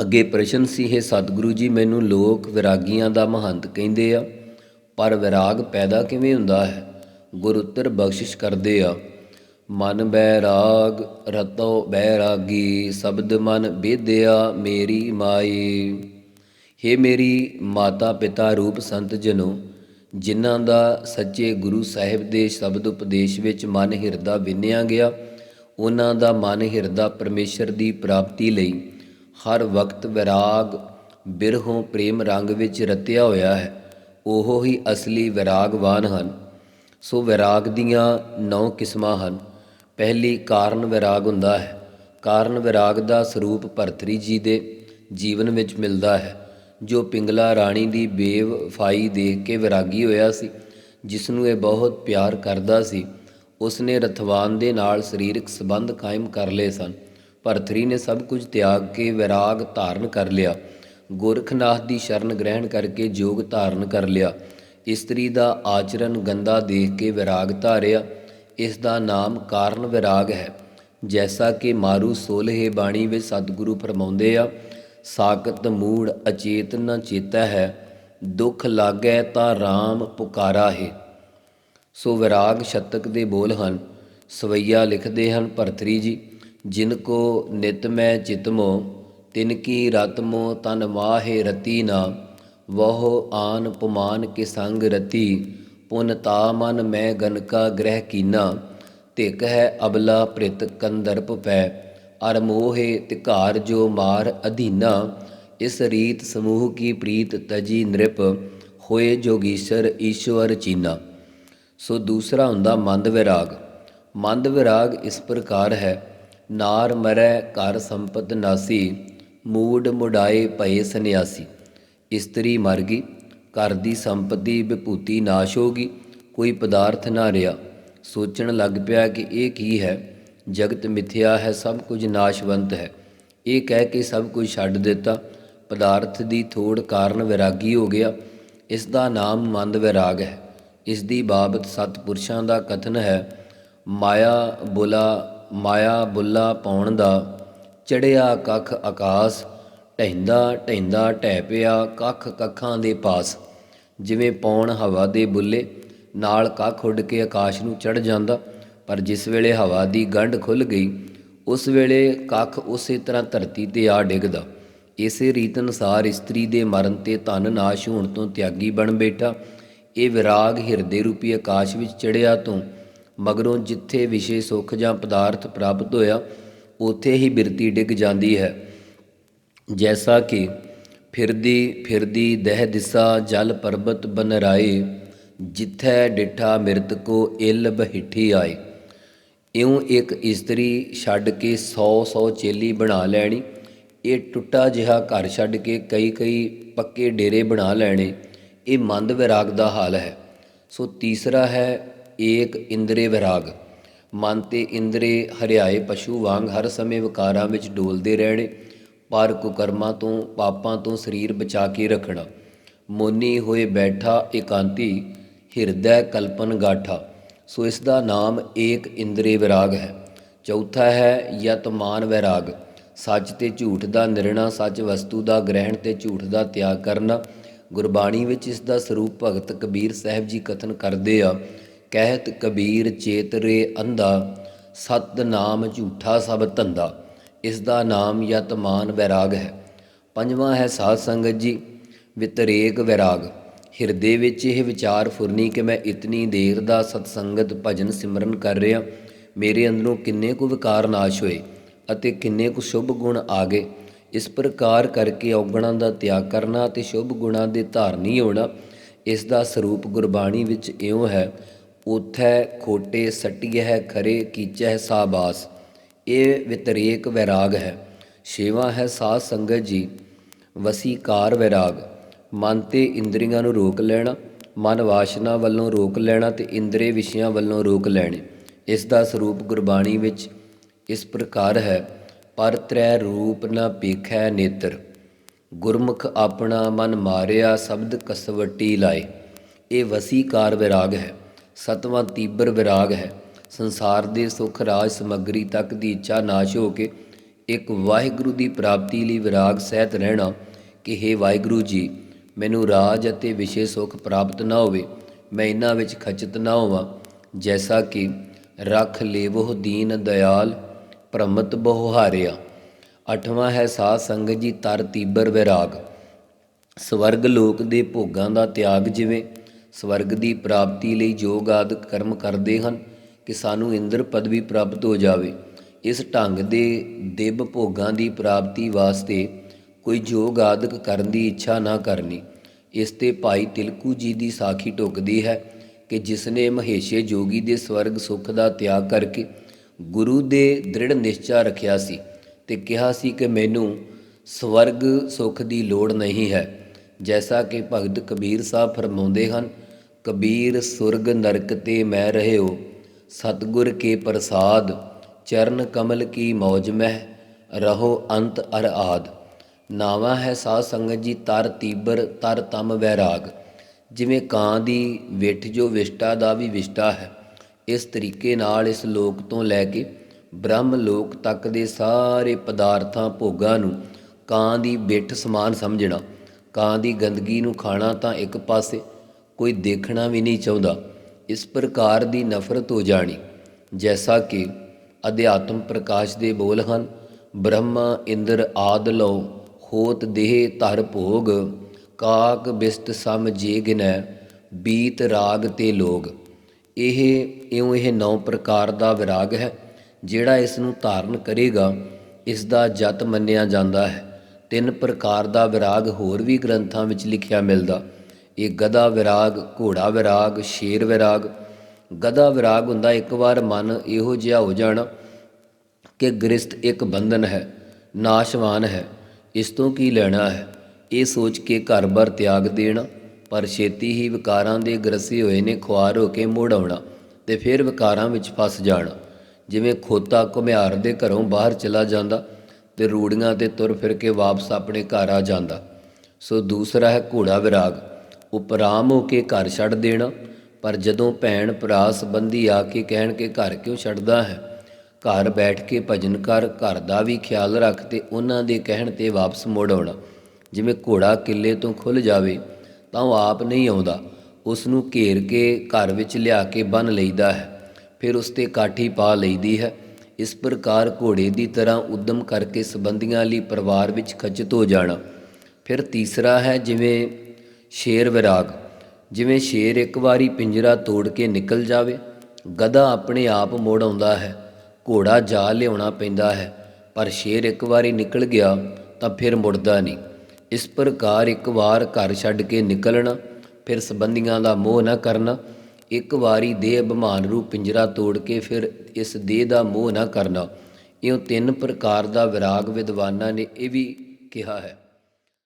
ਅੱਗੇ ਪ੍ਰਸ਼ਨ ਸੀ, ਹੈ ਸਤਿਗੁਰੂ ਜੀ, ਮੈਨੂੰ ਲੋਕ ਵਿਰਾਗੀਆਂ ਦਾ ਮਹੰਤ ਕਹਿੰਦੇ ਆ, ਪਰ ਵਿਰਾਗ ਪੈਦਾ ਕਿਵੇਂ ਹੁੰਦਾ ਹੈ? ਗੁਰ ਉੱਤਰ, ਬਖਸ਼ਿਸ਼ ਕਰਦੇ ਆ। ਮਨ ਬੈਰਾਗ, ਰਤੋ ਬੈਰਾਗੀ, ਸ਼ਬਦ ਮਨ ਬੇਦਿਆ ਮੇਰੀ ਮਾਈ। ਹੇ ਮੇਰੀ ਮਾਤਾ ਪਿਤਾ ਰੂਪ ਸੰਤ ਜਨੋ, ਜਿਨ੍ਹਾਂ ਦਾ ਸੱਚੇ ਗੁਰੂ ਸਾਹਿਬ ਦੇ ਸ਼ਬਦ ਉਪਦੇਸ਼ ਵਿੱਚ ਮਨ ਹਿਰਦਾ ਵਿੰਨਿਆ ਗਿਆ, ਉਹਨਾਂ ਦਾ ਮਨ ਹਿਰਦਾ ਪਰਮੇਸ਼ਰ ਦੀ ਪ੍ਰਾਪਤੀ ਲਈ ਹਰ ਵਕਤ ਵਿਰਾਗ ਬਿਰਹੋਂ ਪ੍ਰੇਮ ਰੰਗ ਵਿੱਚ ਰਤਿਆ ਹੋਇਆ ਹੈ, ਉਹ ਹੀ ਅਸਲੀ ਵਿਰਾਗਵਾਨ ਹਨ। ਸੋ ਵਿਰਾਗ ਦੀਆਂ ਨੌ ਕਿਸਮਾਂ ਹਨ। ਪਹਿਲੀ ਕਾਰਨ ਵਿਰਾਗ ਹੁੰਦਾ ਹੈ। ਕਾਰਨ ਵਿਰਾਗ ਦਾ ਸਰੂਪ ਭਰਤਰੀ ਜੀ ਦੇ ਜੀਵਨ ਵਿੱਚ ਮਿਲਦਾ ਹੈ, ਜੋ ਪਿੰਗਲਾ ਰਾਣੀ ਦੀ ਬੇਵਫਾਈ ਦੇਖ ਕੇ ਵਿਰਾਗੀ ਹੋਇਆ ਸੀ ਜਿਸ ਨੂੰ ਇਹ ਬਹੁਤ ਪਿਆਰ ਕਰਦਾ ਸੀ। ਉਸਨੇ ਰਥਵਾਨ ਦੇ ਨਾਲ ਸਰੀਰਕ ਸੰਬੰਧ ਕਾਇਮ ਕਰ ਲਏ ਸਨ। ਭਰਤਰੀ ਨੇ ਸਭ ਕੁਝ ਤਿਆਗ ਕੇ ਵਿਰਾਗ ਧਾਰਨ ਕਰ ਲਿਆ। ਗੋਰਖਨਾਥ ਦੀ ਸ਼ਰਨ ਗ੍ਰਹਿਣ ਕਰਕੇ ਜੋਗ ਧਾਰਨ ਕਰ ਲਿਆ। ਇਸਤਰੀ ਦਾ ਆਚਰਨ ਗੰਦਾ ਦੇਖ ਕੇ ਵਿਰਾਗ ਧਾਰਿਆ। ਇਸ ਦਾ ਨਾਮ ਕਾਰਨ ਵਿਰਾਗ ਹੈ। ਜੈਸਾ ਕਿ ਮਾਰੂ ਸੋਲਹੇ ਬਾਣੀ ਵਿੱਚ ਸਤਿਗੁਰੂ ਫਰਮਾਉਂਦੇ ਆ ਸਾਕਤ ਮੂੜ ਅਚੇਤ ਚੇਤਾ ਹੈ, ਦੁੱਖ ਲਾਗੈ ਤਾਂ RAM ਪੁਕਾਰਾ ਹੈ। ਸੋ ਵਿਰਾਗ ਸ਼ਤਕ ਦੇ ਬੋਲ ਹਨ। ਸਵਈਆ ਲਿਖਦੇ ਹਨ ਭਰਤਰੀ ਜੀ। ਜਿਨ ਕੋ ਨਿਤ ਮੈਂ ਚਿਤਮੋ ਤਿਨ ਕੀ ਰਤ ਤਨ ਮਾਹੇ ਰਤੀ ਨਾ, ਵਹੁ ਆਨ ਪੁਮਾਨ ਕੇ ਸੰਗ ਰਤੀ, ਪੁਨ ਤਾ ਮਨ ਮੈਂ ਗਨਕਾ ਗ੍ਰਹਿ ਕੀਨਾ, ਧਿਕ ਹੈ ਅਬਲਾ ਪ੍ਰਿਤ ਕੰਦਰਪ ਪੈ, ਅਰ ਮੋਹੇ ਤਿਕਾਰ ਜੋ ਮਾਰ ਅਧੀਨਾ, ਇਸ ਰੀਤ ਸਮੂਹ ਕੀ ਪ੍ਰੀਤ ਤਜੀ ਨ੍ਰਿਪ, ਹੋਏ ਜੋਗੀਸ਼ਰ ਈਸ਼ਵਰ ਚੀਨਾ। ਸੋ ਦੂਸਰਾ ਹੁੰਦਾ ਮੰਦ ਵਿਰਾਗ। ਮੰਦ ਵਿਰਾਗ ਇਸ ਪ੍ਰਕਾਰ ਹੈ ਨਾਰ ਮਰੈ ਘਰ ਸੰਪਤ ਨਾਸੀ ਮੂਡ ਮੁਡਾਏ ਪਏ ਸੰਿਆਸੀ ਇਸਤਰੀ ਮਰ ਗਈ, ਘਰ ਦੀ ਸੰਪਤੀ ਵਿਭੂਤੀ ਨਾਸ਼ ਹੋ ਗਈ, ਕੋਈ ਪਦਾਰਥ ਨਾ ਰਿਹਾ ਸੋਚਣ ਲੱਗ ਪਿਆ ਕਿ ਇਹ ਕੀ ਹੈ? ਜਗਤ ਮਿਥਿਆ ਹੈ, ਸਭ ਕੁਝ ਨਾਸ਼ਵੰਤ ਹੈ। ਇਹ ਕਹਿ ਕੇ ਸਭ ਕੁਝ ਛੱਡ ਦਿੱਤਾ। ਪਦਾਰਥ ਦੀ ਥੋੜ ਕਾਰਨ ਵਿਰਾਗੀ ਹੋ ਗਿਆ। ਇਸ ਦਾ ਨਾਮ ਮੰਦ ਵਿਰਾਗ ਹੈ। ਇਸ ਦੀ ਬਾਬਤ ਸਤਪੁਰਸ਼ਾਂ ਦਾ ਕਥਨ ਹੈ, ਮਾਇਆ ਬੁਲਾ ਮਾਇਆ ਬੁੱਲਾ ਪਾਉਣ ਦਾ, ਚੜਿਆ ਕੱਖ ਆਕਾਸ ਢੈਂਦਾ ਢੈਂਦਾ ਢਹਿ ਪਿਆ ਕੱਖ ਕੱਖਾਂ ਦੇ ਪਾਸ। ਜਿਵੇਂ ਪੌਣ ਹਵਾ ਦੇ ਬੁੱਲੇ, ਨਾਲ ਕੱਖ ਉੱਡ ਕੇ ਆਕਾਸ਼ ਨੂੰ ਚੜ ਜਾਂਦਾ, ਪਰ ਜਿਸ ਵੇਲੇ ਹਵਾ ਦੀ ਗੰਢ ਖੁੱਲ ਗਈ, ਉਸ ਵੇਲੇ ਕੱਖ ਉਸੇ ਤਰ੍ਹਾਂ ਧਰਤੀ ਤੇ ਆ ਡਿੱਗਦਾ। ਇਸੇ ਰੀਤ ਅਨੁਸਾਰ ਇਸਤਰੀ ਦੇ ਮਰਨ ਤੇ ਧਨ ਨਾਸ਼ ਹੋਣ ਤੋਂ ਤਿਆਗੀ ਬਣ ਬੈਠਾ। ਇਹ ਵਿਰਾਗ ਹਿਰਦੇ ਰੂਪੀ ਆਕਾਸ਼ ਵਿੱਚ ਚੜਿਆ ਤੋਂ ਮਗਰੋਂ ਜਿੱਥੇ ਵਿਸ਼ੇ ਸੁਖ ਜਾਂ ਪਦਾਰਥ ਪ੍ਰਾਪਤ ਹੋਇਆ, ਉਥੇ ਹੀ ਬਿਰਤੀ ਡਿੱਗ ਜਾਂਦੀ ਹੈ। ਜੈਸਾ ਕਿ ਫਿਰਦੀ ਫਿਰਦੀ ਦਹਿ ਦਿਸਾ ਜਲ ਪਰਬਤ ਬਨਰਾਏ ਜਿੱਥੈ ਡਿਠਾ ਮਿਰਤ ਕੋ ਇਲ ਬਹਿਠੀ ਆਏ। ਇਉਂ ਇੱਕ ਇਸਤਰੀ ਛੱਡ ਕੇ 100 100 ਚੇਲੀ ਬਣਾ ਲੈਣੀ, ਇਹ ਟੁੱਟਾ ਜਿਹਾ ਘਰ ਛੱਡ ਕੇ ਕਈ ਕਈ ਪੱਕੇ ਡੇਰੇ ਬਣਾ ਲੈਣੇ, ਇਹ ਮੰਦ ਵਿਰਾਗ ਦਾ ਹਾਲ ਹੈ। ਸੋ ਤੀਸਰਾ ਹੈ ਏਕ ਇੰਦਰੇ ਵਿਰਾਗ। ਮਨ ਤੇ ਇੰਦਰੇ ਹਰਿਆਏ ਪਸ਼ੂ ਵਾਂਗ ਹਰ ਸਮੇਂ ਵਿਕਾਰਾਂ ਵਿੱਚ ਡੋਲਦੇ ਰਹਿਣੇ, ਪਰ ਕੁਕਰਮਾਂ ਤੋਂ, ਪਾਪਾਂ ਤੋਂ ਸਰੀਰ ਬਚਾ ਕੇ ਰੱਖਣਾ। ਮੋਨੀ ਹੋਏ ਬੈਠਾ ਇਕਾਂਤੀ, ਹਿਰਦੈ ਕਲਪਨ ਗਾਠਾ। ਸੋ ਇਸ ਦਾ ਨਾਮ ਏਕ ਇੰਦਰੇ ਵਿਰਾਗ ਹੈ। ਚੌਥਾ ਹੈ ਯਤਮਾਨ ਵਿਰਾਗ। ਸੱਚ ਤੇ ਝੂਠ ਦਾ ਨਿਰਣਾ, ਸੱਚ ਵਸਤੂ ਦਾ ਗ੍ਰਹਿਣ ਤੇ ਝੂਠ ਦਾ ਤਿਆਗ ਕਰਨਾ। ਗੁਰਬਾਣੀ ਵਿੱਚ ਇਸ ਦਾ ਸਰੂਪ ਭਗਤ ਕਬੀਰ ਸਾਹਿਬ ਜੀ ਕਥਨ ਕਰਦੇ ਆ ਕਹਿਤ ਕਬੀਰ ਚੇਤਰੇ ਅੰਧਾ, ਸਤ ਨਾਮ ਝੂਠਾ ਸਭ ਧੰਦਾ। ਇਸ ਦਾ ਨਾਮ ਯਤਮਾਨ ਵੈਰਾਗ ਹੈ। ਪੰਜਵਾਂ ਹੈ ਸਾਧ ਸੰਗਤ ਜੀ, ਵਿਤਰੇਕ ਵੈਰਾਗ। ਹਿਰਦੇ ਵਿੱਚ ਇਹ ਵਿਚਾਰ ਫੁਰਨੀ ਕਿ ਮੈਂ ਇਤਨੀ ਦੇਰ ਦਾ ਸਤਸੰਗਤ ਭਜਨ ਸਿਮਰਨ ਕਰ ਰਿਹਾ, ਮੇਰੇ ਅੰਦਰੋਂ ਕਿੰਨੇ ਕੁ ਵਿਕਾਰ ਨਾਸ਼ ਹੋਏ ਅਤੇ ਕਿੰਨੇ ਕੁ ਸ਼ੁਭ ਗੁਣ ਆ ਗਏ। ਇਸ ਪ੍ਰਕਾਰ ਕਰਕੇ ਔਗਣਾਂ ਦਾ ਤਿਆਗ ਕਰਨਾ ਤੇ ਸ਼ੁਭ ਗੁਣਾਂ ਦੇ ਧਾਰਨੀ ਹੋਣਾ, ਇਸ ਦਾ ਸਰੂਪ ਗੁਰਬਾਣੀ ਵਿੱਚ ਇਉਂ ਹੈ ਉਥੈ ਖੋਟੇ ਸਟਿਐ ਖਰੇ ਕੀਚੈ ਸਾਬਾਸ ਇਹ ਵਿਤਰੇਕ ਵੈਰਾਗ ਹੈ, ਛੇਵਾਂ ਹੈ ਸਾਧ ਸੰਗਤ ਜੀ, ਵਸੀਕਾਰ ਵੈਰਾਗ, ਮਨ ਤੇ ਇੰਦਰੀਆਂ ਨੂੰ ਰੋਕ ਲੈਣਾ, ਮਨ ਵਾਸ਼ਨਾ ਵੱਲੋਂ ਰੋਕ ਲੈਣਾ ਤੇ ਇੰਦਰੀ ਵਿਸ਼ਿਆਂ ਵੱਲੋਂ ਰੋਕ ਲੈਣੇ, ਇਸ ਦਾ ਸਰੂਪ ਗੁਰਬਾਣੀ ਵਿੱਚ ਇਸ ਪ੍ਰਕਾਰ ਹੈ, ਪਰ ਤ੍ਰੈ ਰੂਪ ਨ ਪੇਖੈ ਨੇਤਰ, ਗੁਰਮੁਖ ਆਪਣਾ ਮਨ ਮਾਰਿਆ, ਸ਼ਬਦ ਕਸਵਟੀ ਲਾਏ, ਇਹ ਵਸੀਕਾਰ ਵਿਰਾਗ ਹੈ। ਸਤਵਾਂ ਤੀਬਰ ਵਿਰਾਗ ਹੈ। ਸੰਸਾਰ ਦੇ ਸੁਖ ਰਾਜ ਸਮਗਰੀ ਤੱਕ ਦੀ ਇੱਛਾ ਨਾਸ਼ ਹੋ ਕੇ ਇੱਕ ਵਾਹਿਗੁਰੂ ਦੀ ਪ੍ਰਾਪਤੀ ਲਈ ਵਿਰਾਗ ਸਹਿਤ ਰਹਿਣਾ ਕਿ हे ਵਾਹਿਗੁਰੂ ਜੀ, ਮੈਨੂੰ ਰਾਜ ਅਤੇ ਵਿਸ਼ੇ ਸੁਖ ਪ੍ਰਾਪਤ ਨਾ ਹੋਵੇ, ਮੈਂ ਇਹਨਾਂ ਵਿੱਚ ਖਚਿਤ ਨਾ ਹੋਵਾਂ। ਜੈਸਾ ਕਿ ਰਖ ਲੇਵੋ ਦੀਨ ਦਇਆਲ ਪ੍ਰਮਤ ਬਹੁ ਹਾਰਿਆ। ਅਠਵਾਂ ਹੈ ਸਾਧ ਸੰਗਤ ਜੀ, ਤਰ ਤੀਬਰ ਵਿਰਾਗ। ਸਵਰਗ ਲੋਕ ਦੇ ਭੋਗਾਂ ਦਾ ਤਿਆਗ ਜਿਵੇਂ ਸਵਰਗ ਦੀ ਪ੍ਰਾਪਤੀ ਲਈ ਯੋਗ ਆਦਿਕ ਕਰਮ ਕਰਦੇ ਹਨ ਕਿ ਸਾਨੂੰ ਇੰਦਰ ਪਦਵੀ ਪ੍ਰਾਪਤ ਹੋ ਜਾਵੇ। ਇਸ ਢੰਗ ਦੇ ਦਿਵ ਭੋਗਾਂ ਦੀ ਪ੍ਰਾਪਤੀ ਵਾਸਤੇ ਕੋਈ ਯੋਗ ਆਦਿਕ ਕਰਨ ਦੀ ਇੱਛਾ ਨਾ ਕਰਨੀ। ਇਸ ਤੇ ਭਾਈ ਤਿਲਕੂ ਜੀ ਦੀ ਸਾਖੀ ਟੁਕਦੀ ਹੈ ਕਿ ਜਿਸ ਨੇ ਮਹੇਸ਼ੇ ਜੋਗੀ ਦੇ ਸਵਰਗ ਸੁਖ ਦਾ ਤਿਆਗ ਕਰਕੇ ਗੁਰੂ ਦੇ ਦ੍ਰਿੜ ਨਿਸ਼ਚਾ ਰੱਖਿਆ ਸੀ ਤੇ ਕਿਹਾ ਸੀ ਕਿ ਮੈਨੂੰ ਸਵਰਗ ਸੁਖ ਦੀ ਲੋੜ ਨਹੀਂ ਹੈ। ਜੈਸਾ ਕਿ ਭਗਤ ਕਬੀਰ ਸਾਹਿਬ ਫਰਮਾਉਂਦੇ ਹਨ ਕਬੀਰ ਸੁਰਗ ਨਰਕ ਤੇ ਮੈਂ ਰਹਿਓ, ਸਤਗੁਰ ਕੇ ਪ੍ਰਸਾਦ, ਚਰਨ ਕਮਲ ਕੀ ਮੌਜ ਮਹਿ, ਰਹੋ ਅੰਤ ਅਰ ਆਦ। ਨਾਵਾ ਹੈ ਸਾਧ ਸੰਗਤ ਜੀ, ਤਰ ਤੀਬਰ, ਤਰ ਤਮ ਵੈਰਾਗ। ਜਿਵੇਂ ਕਾਂ ਦੀ ਵਿਠ ਜੋ ਵਿਸ਼ਟਾ ਦਾ ਵੀ ਵਿਸ਼ਟਾ ਹੈ, ਇਸ ਤਰੀਕੇ ਨਾਲ ਇਸ ਲੋਕ ਤੋਂ ਲੈ ਕੇ ਬ੍ਰਹਮ ਲੋਕ ਤੱਕ ਦੇ ਸਾਰੇ ਪਦਾਰਥਾਂ ਭੋਗਾਂ ਨੂੰ ਕਾਂ ਦੀ ਬਿੱਠ ਸਮਾਨ ਸਮਝਣਾ, ਕਾਂ ਦੀ ਗੰਦਗੀ ਨੂੰ ਖਾਣਾ ਤਾਂ ਇੱਕ ਪਾਸੇ ਕੋਈ ਦੇਖਣਾ ਵੀ ਨਹੀਂ ਚਾਹੁੰਦਾ। ਇਸ ਪ੍ਰਕਾਰ ਦੀ ਨਫ਼ਰਤ ਹੋ ਜਾਣੀ, ਜੈਸਾ ਕਿ ਅਧਿਆਤਮ ਪ੍ਰਕਾਸ਼ ਦੇ ਬੋਲ ਹਨ, ਬ੍ਰਹਮਾ ਇੰਦਰ ਆਦ ਲਉ, ਹੋਤ ਦੇਹ ਧਰ ਭੋਗ, ਕਾਕ ਬਿਸਤ ਸਮ ਜੇ ਗਿਨੈ ਬੀਤ ਰਾਗ ਤੇ ਲੋਗ। ਇਹ, ਇਉਂ ਇਹ ਨੌ ਪ੍ਰਕਾਰ ਦਾ ਵਿਰਾਗ ਹੈ, ਜਿਹੜਾ ਇਸ ਨੂੰ ਧਾਰਨ ਕਰੇਗਾ, ਇਸ ਦਾ ਜਤ ਮੰਨਿਆ ਜਾਂਦਾ ਹੈ। ਤਿੰਨ ਪ੍ਰਕਾਰ ਦਾ ਵਿਰਾਗ ਹੋਰ ਵੀ ਗ੍ਰੰਥਾਂ ਵਿੱਚ ਲਿਖਿਆ ਮਿਲਦਾ। ਇਹ ਗਦਾ ਵਿਰਾਗ, ਘੋੜਾ ਵਿਰਾਗ, ਸ਼ੇਰ ਵਿਰਾਗ। ਗਦਾ ਵਿਰਾਗ ਹੁੰਦਾ ਇੱਕ ਵਾਰ ਮਨ ਇਹੋ ਜਿਹਾ ਹੋ ਜਾਣਾ ਕਿ ਗ੍ਰਸਤ ਇੱਕ ਬੰਧਨ ਹੈ, ਨਾਸ਼ਵਾਨ ਹੈ, ਇਸ ਤੋਂ ਕੀ ਲੈਣਾ ਹੈ? ਇਹ ਸੋਚ ਕੇ ਘਰ-ਬਾਰ ਤਿਆਗ ਦੇਣਾ, ਪਰ ਛੇਤੀ ਹੀ ਵਿਕਾਰਾਂ ਦੇ ਗ੍ਰਸੇ ਹੋਏ ਨੇ ਖੁਆਰ ਹੋ ਕੇ ਮੋੜ ਆਉਣਾ ਤੇ ਫਿਰ ਵਿਕਾਰਾਂ ਵਿੱਚ ਫਸ ਜਾਣਾ। ਜਿਵੇਂ ਖੋਤਾ ਘੁਮਿਆਰ ਦੇ ਘਰੋਂ ਬਾਹਰ ਚਲਾ ਜਾਂਦਾ ਤੇ ਰੂੜੀਆਂ ਤੇ ਤੁਰ ਫਿਰ ਕੇ ਵਾਪਸ ਆਪਣੇ ਘਰ ਆ ਜਾਂਦਾ। ਸੋ ਦੂਸਰਾ ਹੈ ਘੋੜਾ ਵਿਰਾਗ। ਉਪਰਾਮ ਹੋ ਕੇ ਘਰ ਛੱਡ ਦੇਣਾ। ਪਰ ਜਦੋਂ ਭੈਣ ਭਰਾ ਸੰਬੰਧੀ ਆ ਕੇ ਕਹਿਣ ਕੇ ਘਰ ਕਿਉਂ ਛੱਡਦਾ ਹੈ, ਘਰ ਬੈਠ ਕੇ ਭਜਨ ਕਰ, ਘਰ ਦਾ ਵੀ ਖਿਆਲ ਰੱਖ ਤੇ ਉਹਨਾਂ ਦੇ ਕਹਿਣ ਤੇ ਵਾਪਸ ਮੁੜ ਆਉਣਾ। ਜਿਵੇਂ ਘੋੜਾ ਕਿੱਲੇ ਤੋਂ ਖੁੱਲ ਜਾਵੇ, ਤਾਂ ਉਹ ਆਪ ਨਹੀਂ ਆਉਂਦਾ। ਉਸ ਨੂੰ ਘੇਰ ਕੇ ਘਰ ਵਿੱਚ ਲਿਆ ਕੇ ਬੰਨ ਲਈਦਾ ਹੈ, ਫਿਰ ਉਸ ਤੇ ਕਾਠੀ ਪਾ ਲਈਦੀ ਹੈ। ਇਸ ਪ੍ਰਕਾਰ ਘੋੜੇ ਦੀ ਤਰ੍ਹਾਂ ਉਦਮ ਕਰਕੇ ਸਬੰਧੀਆਂ ਲਈ ਪਰਿਵਾਰ ਵਿੱਚ ਖਚਿਤ ਹੋ ਜਾਣਾ। ਫਿਰ ਤੀਸਰਾ ਹੈ, ਜਿਵੇਂ ਸ਼ੇਰ ਵਿਰਾਗ। ਜਿਵੇਂ ਸ਼ੇਰ ਇੱਕ ਵਾਰੀ ਪਿੰਜਰਾ ਤੋੜ ਕੇ ਨਿਕਲ ਜਾਵੇ, ਗਧਾ ਆਪਣੇ ਆਪ ਮੋੜ ਆਉਂਦਾ ਹੈ, ਘੋੜਾ ਜਾ ਲਿਆਉਣਾ ਪੈਂਦਾ ਹੈ, ਪਰ ਸ਼ੇਰ ਇੱਕ ਵਾਰੀ ਨਿਕਲ ਗਿਆ ਤਾਂ ਫਿਰ ਮੁੜਦਾ ਨਹੀਂ। ਇਸ ਪ੍ਰਕਾਰ ਇੱਕ ਵਾਰ ਘਰ ਛੱਡ ਕੇ ਨਿਕਲਣਾ, ਫਿਰ ਸੰਬੰਧੀਆਂ ਦਾ ਮੋਹ ਨਾ ਕਰਨਾ, ਇੱਕ ਵਾਰੀ ਦੇਹ ਅਭਿਮਾਨ ਰੂਪ ਪਿੰਜਰਾ ਤੋੜ ਕੇ ਫਿਰ ਇਸ ਦੇਹ ਦਾ ਮੋਹ ਨਾ ਕਰਨਾ। ਇਉਂ ਤਿੰਨ ਪ੍ਰਕਾਰ ਦਾ ਵਿਰਾਗ ਵਿਦਵਾਨਾਂ ਨੇ ਇਹ ਵੀ ਕਿਹਾ ਹੈ।